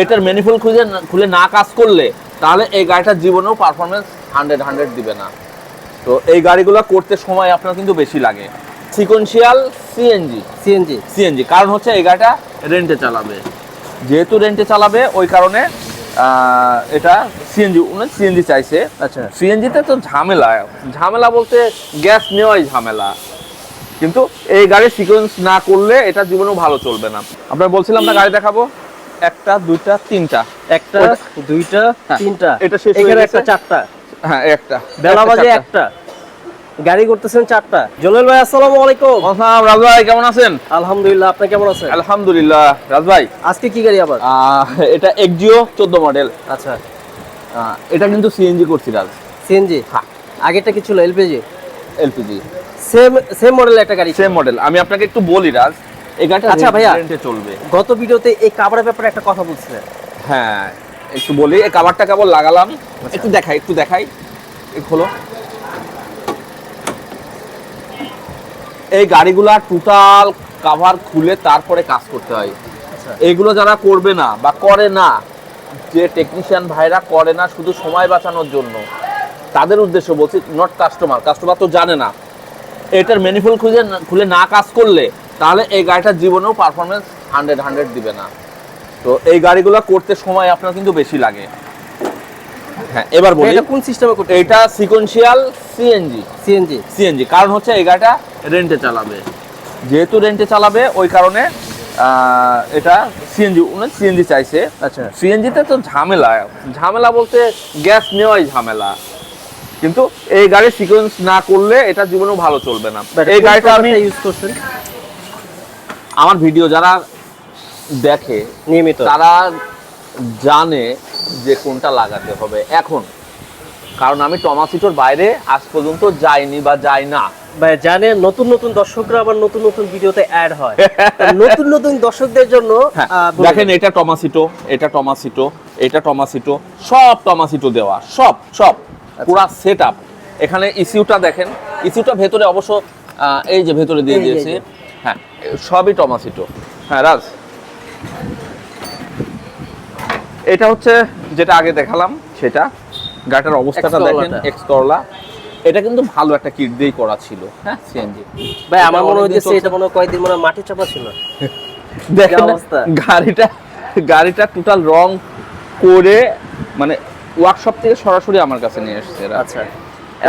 এটার ম্যানিফোল্ড খুঁজে খুলে না কাজ করলে তাহলে এই গাড়িটার জীবনেও পারফরমেন্স হান্ড্রেড হান্ড্রেড দিবে না। তো এই গাড়িগুলো করতে সময় আপনার কিন্তু বেশি লাগে। সিকোয়েন্সিয়াল সিএনজি সিএনজি সিএনজি কারণ হচ্ছে এই গাড়িটা রেন্টে চালাবে। যেহেতু রেন্টে চালাবে ওই কারণে এটা সিএনজি উনি সিএনজি চাইছে। আচ্ছা। সিএনজিতে তো ঝামেলা। ঝামেলা বলতে গ্যাস নেওয়াই ঝামেলা। কিন্তু এই গাড়ি সিকোয়েন্স না করলে এটা জীবনেও ভালো চলবে না। আপনার বলছিলাম না গাড়ি দেখাবো? একটা দুইটা তিনটা। একটা দুইটা হ্যাঁ, তিনটা। এটা শেষ এখানে একটা চারটা। হ্যাঁ একটা। বেলা বাজে একটা। গাড়ি করতেছেন চারটা। জলিল ভাই আসসালামু আলাইকুম। আসসালাম রাজ ভাই কেমন আছেন? আলহামদুলিল্লাহ আপনি কেমন আছেন? আলহামদুলিল্লাহ রাজ ভাই। আজকে কি গাড়ি আবার? এটা এক্সিও চোদ্দ মডেল আচ্ছা। এটা কিন্তু সিএনজি করছি রাজ। সিএনজি হ্যাঁ। আগেরটা কি ছিল? LPG LPG same same model একটা গাড়ি সেম মডেল আমি আপনাকে একটু বলি রাজ। এই গাড়িটা আচ্ছা ভাইয়া। চলবে। গত ভিডিওতে এই কাভারের ব্যাপারে একটা কথা বলছিলেন। হ্যাঁ একটু বলি এই কাভারটা কেবল লাগালাম। একটু দেখাই একটু দেখাই। একটু হলো এই গাড়িগুলা টোটাল কাভার খুলে তারপরে কাজ করতে হয়। এগুলো যারা করবে না বা করে না যে টেকনিশিয়ান ভাইরা করে না শুধু সময় বাঁচানোর জন্য তাদের উদ্দেশ্য বলছি নট কাস্টমার কাস্টমার তো জানে না। এটার ম্যানিফোল্ড খুঁজে খুলে না কাজ করলে তাহলে এই গাড়িটার জীবনেও পারফরমেন্স হান্ড্রেড হান্ড্রেড দিবে না। তো এই গাড়িগুলো করতে সময় আপনার কিন্তু বেশি লাগে। হ্যাঁ এবার বলি। এটা কোন সিস্টেমে করতে এটা সিকোয়েন্সিয়াল সিএনজি সিএনজি সিএনজি কারণ হচ্ছে এই গাড়িটা রেন্টে চালাবে। যেহেতু রেন্টে চালাবে ওই কারণে আহ, এটা সিএনজি উনি সিএনজি চাইছে। আচ্ছা। সিএনজিতে তো ঝামেলা। ঝামেলা বলতে গ্যাস নেওয়াই ঝামেলা। কিন্তু এই গাড়ি সিকোয়েন্স না করলে এটা জীবনেও ভালো চলবে না। এই গাড়িটা আমি ইউজ করছেন? আমার ভিডিও যারা দেখে নিয়মিত। তারা জানে যে কোনটা লাগাতে হবে এখন। কারণ আমি টমাসিটোর বাইরে আজ পর্যন্ত যাইনি বা যাই না। জানে নতুন নতুন দর্শকরা আবার নতুন নতুন ভিডিওতে অ্যাড হয়। নতুন নতুন দর্শকদের জন্য হ্যাঁ, দেখেন এটা টমাসিটো এটা টমাসিটো এটা টমাসিটো সব টমাসিটো দেওয়া সব সব আচ্ছা। পুরা সেট আপ এখানে ইসিউটা দেখেন ইসিউটা ভেতরে অবশ্য এই যে ভেতরে দিয়ে দিয়েছে। হ্যাঁ সবই টমাসিটো। হ্যাঁ রাজ। এটা হচ্ছে যেটা আগে দেখালাম সেটা। গাড়িটার অবস্থাটা দেখেন। এক্স করলা এটা কিন্তু ভালো একটা কিট দিয়েই করা ছিল। হ্যাঁ সিএনজি ভাই আমার মনে হয় চলছে। এটা মনে হয় কয়েকদিন মনে মাটি চাপা ছিল। দেখেন? গাড়িটা গাড়িটা টোটাল রং করে মানে ওয়ার্কশপ থেকে সরাসরি আমার কাছে নিয়ে এসেছে আচ্ছা।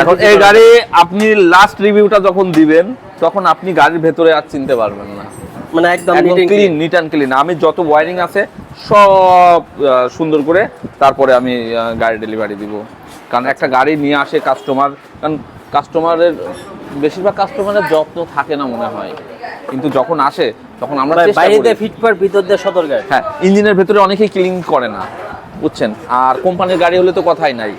এখন এই গাড়ি আপনি লাস্ট রিভিউটা যখন দিবেন তখন আপনি গাড়ির ভেতরে আর চিনতে পারবেন না। মানে একদম ক্লিন নিট অ্যান্ড ক্লিন আমি যত ওয়ারিং আছে সব সুন্দর করে তারপরে আমি গাড়ি ডেলিভারি দিব। কারণ একটা গাড়ি নিয়ে আসে কাস্টমার কারণ কাস্টমারের বেশিরভাগ কাস্টমারের যত্ন থাকে না মনে হয়। কিন্তু যখন আসে তখন আমরা বাইরে ফিটপার ভিতর দিয়ে গাড়ি হ্যাঁ ইঞ্জিনের ভেতরে অনেকেই ক্লিন করে না বুঝছেন? আর কোম্পানির গাড়ি হলে তো কথাই নাই।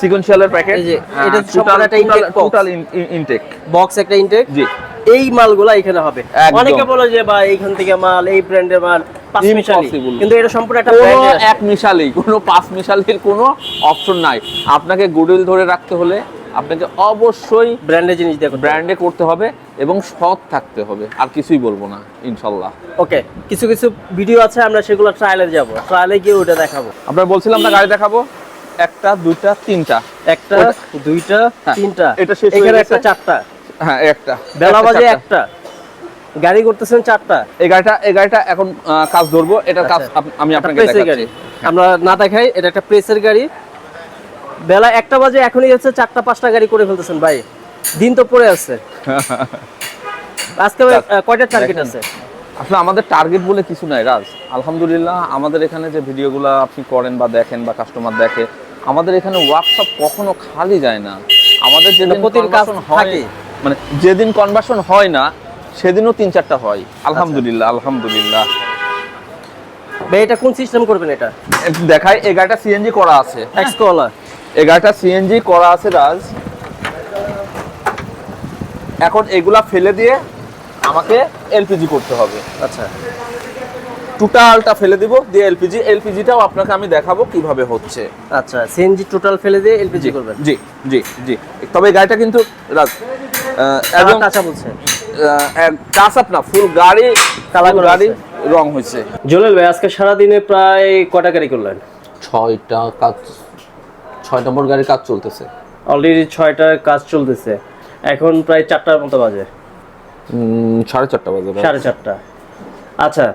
সিকোয়েন্সিয়ালের প্যাকেট এটা টোটাল ইনটেক বক্স একটা ইনটেক জি। এই মালগুলা এখানে হবে। অনেকে বলে যে ভাই এইখান থেকে মাল এই ব্র্যান্ডের মাল পাঁচ কিন্তু এটা সম্পূর্ণ একটা কোনো এক মিশালেই কোনো পাঁচ মিশালের কোনো অপশন নাই। আপনাকে গুডউইল ধরে রাখতে হলে আপনাকে অবশ্যই ব্র্যান্ডের জিনিস ব্র্যান্ডে করতে হবে এবং সৎ থাকতে হবে। আর কিছুই বলব না ইনশাল্লাহ। ওকে কিছু কিছু ভিডিও আছে আমরা সেগুলো ট্রায়ালে যাব। ট্রায়ালে গিয়ে ওটা দেখাবো। আপনার বলছিলাম না গাড়ি দেখাবো? একটা দুইটা তিনটা। একটা দুইটা হ্যাঁ, তিনটা। এটা শেষ হয়ে এখানে একটা চারটা। হ্যাঁ একটা। বেলা বাজে একটা। গাড়ি করতেছেন চারটা। এই গাড়িটা এই গাড়িটা এখন কাজ ধরবো। এটা কাজ আচ্ছা। আমি আপনাকে দেখাচ্ছি। আমরা না দেখাই এটা একটা প্রেসের গাড়ি। বেলা একটা বাজে এখনই হচ্ছে চারটা পাঁচটা গাড়ি করে ফেলতেছেন ভাই। দিন তো পড়ে আছে। আজকে ভাই, কয়টা টার্গেট আছে? আসলে আমাদের টার্গেট বলে কিছু নাই রাজ। আলহামদুলিল্লাহ আমাদের এখানে যে ভিডিওগুলো আপনি করেন বা দেখেন বা কাস্টমার দেখে আমাদের এখানে ওয়ার্কশপ কখনো খালি যায় না। আমাদের যেদিন কাজ হয় মানে যেদিন কনভার্সন হয় না সেদিনও তিন চারটা হয়। আলহামদুলিল্লাহ আলহামদুলিল্লাহ। ভাই এটা কোন সিস্টেম করবেন এটা? দেখাই এই গাড়িটা সিএনজি করা আছে। এক্স এই সিএনজি করা আছে রাজ। এখন এগুলা ফেলে দিয়ে আমাকে এলপিজি করতে হবে। আচ্ছা। টোটালটা ফেলে দিব দিয়ে এলপিজি এলপিজিটাও আপনাকে আমি দেখাবো কীভাবে হচ্ছে। আচ্ছা সিএনজি টোটাল ফেলে দিয়ে এলপিজি করবেন। জি জি জি। তবে গাড়িটা কিন্তু রাজ একদম কাঁচা বলছে। টাচ আপ না ফুল গাড়ি কালার গাড়ি। রং হয়েছে। জলিল ভাই আজকে সারাদিনে প্রায় কটা গাড়ি করলেন? ছয়টা কাজ ছয় নম্বর গাড়ির কাজ চলতেছে। অলরেডি ছয়টার কাজ চলতেছে। এখন প্রায় চারটার মতো বাজে। সাড়ে চারটা বাজে সাড়ে চারটা। আচ্ছা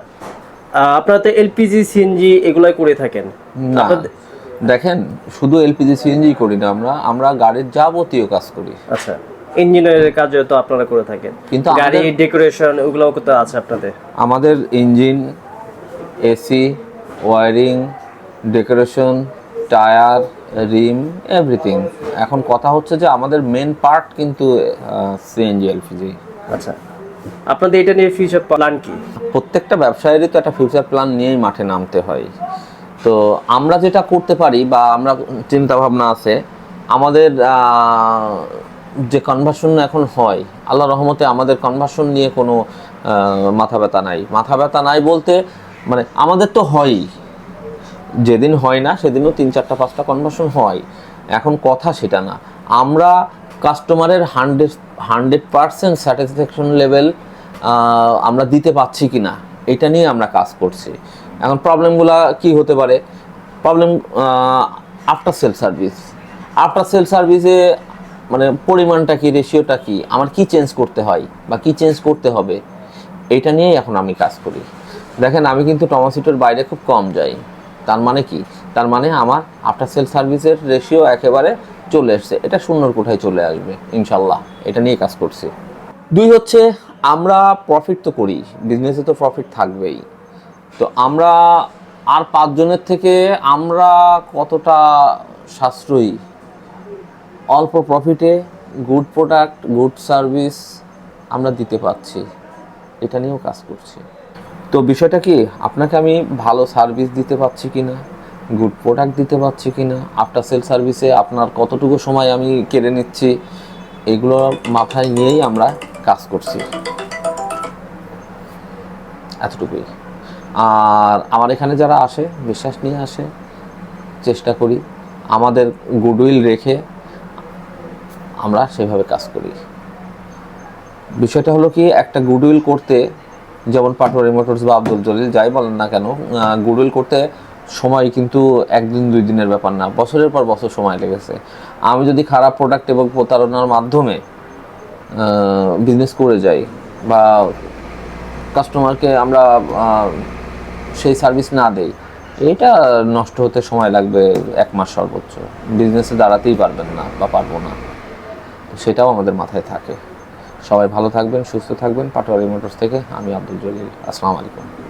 আপনারা তো এলপিজি সিএনজি এগুলাই করে থাকেন। না দেখেন শুধু এলপিজি সিএনজি করি না আমরা আমরা গাড়ির যাবতীয় কাজ করি। আচ্ছা ইঞ্জিনিয়ারের কাজও তো আপনারা করে থাকেন। কিন্তু গাড়ি ডেকোরেশন ওগুলোও তো আছে আপনাদের। আমাদের engine AC wiring decoration tyre rim everything. এখন কথা হচ্ছে যে আমাদের মেন পার্ট কিন্তু সিএনজি এলপিজি। আচ্ছা। আপনাদের এটা নিয়ে ফিউচার প্ল্যান কি? প্রত্যেকটা ব্যবসায়ীরই তো একটা ফিউচার প্ল্যান নিয়েই মাঠে নামতে হয়। তো আমরা যেটা করতে পারি বা আমরা চিন্তা ভাবনা আছে, আমাদের যে কনভার্সন এখন হয়, আল্লাহ রহমতে আমাদের কনভার্সন নিয়ে কোনো মাথা ব্যথা নাই। মাথা ব্যথা নাই বলতে মানে আমাদের তো হয়ই। যেদিন হয় না, সেদিনও তিন চারটা পাঁচটা কনভার্সন হয়। এখন কথা সেটা না। আমরা কাস্টমারের hundred hundred percent satisfaction level আমরা দিতে পারছি কি না এটা নিয়ে আমরা কাজ করছি। এখন প্রবলেমগুলো কি হতে পারে? Problem after sale service after sale সার্ভিসে মানে পরিমাণটা কি রেশিওটা কি, আমার কি চেঞ্জ করতে হয় বা কি চেঞ্জ করতে হবে এইটা নিয়েই এখন আমি কাজ করি। দেখেন, আমি কিন্তু টমাসিটোর বাইরে খুব কম যাই। তার মানে কি? তার মানে আমার আফটার সেল সার্ভিসের রেশিও একেবারে চলে এসছে এটা শূন্যর কোঠায় চলে আসবে ইনশাল্লাহ এটা নিয়ে কাজ করছি। দুই হচ্ছে, আমরা প্রফিট তো করি বিজনেসে তো প্রফিট থাকবেই। তো আমরা আর পাঁচজনের থেকে আমরা কতটা সাশ্রয়ী? অল্প প্রফিটে গুড প্রোডাক্ট গুড সার্ভিস আমরা দিতে পারছি। এটা নিয়েও কাজ করছি। তো বিষয়টা কি, আপনাকে আমি ভালো সার্ভিস দিতে পারছি কি না গুড প্রোডাক্ট দিতে পারছি কি না আফটার সেল সার্ভিসে আপনার কতটুকু সময় আমি কেড়ে নিচ্ছি, এগুলো মাথায় নিয়েই আমরা কাজ করছি। এতটুকুই। আর আমার এখানে যারা আসে, বিশ্বাস নিয়ে আসে, চেষ্টা করি আমাদের গুডউইল রেখে আমরা সেভাবে কাজ করি। বিষয়টা হলো কি, একটা গুডউইল করতে, যেমন পাটোয়ারি মোটরস বা আব্দুল জলিল যাই বলেন না কেন গুডউইল করতে সময় কিন্তু একদিন, দুই দিনের ব্যাপার না। বছরের পর বছর সময় লেগেছে। আমি যদি খারাপ প্রোডাক্ট এবং প্রতারণার মাধ্যমে বিজনেস করে যাই বা কাস্টমারকে আমরা সেই সার্ভিস না দেই, এটা নষ্ট হতে সময় লাগবে এক মাস সর্বোচ্চ। বিজনেসে দাঁড়াতেই পারবেন না বা পারব না। সেটাও আমাদের মাথায় থাকে। সবাই ভালো থাকবেন, সুস্থ থাকবেন। পাটোয়ারি মোটরস থেকে আমি আব্দুল জলিল। আসসালামু আলাইকুম।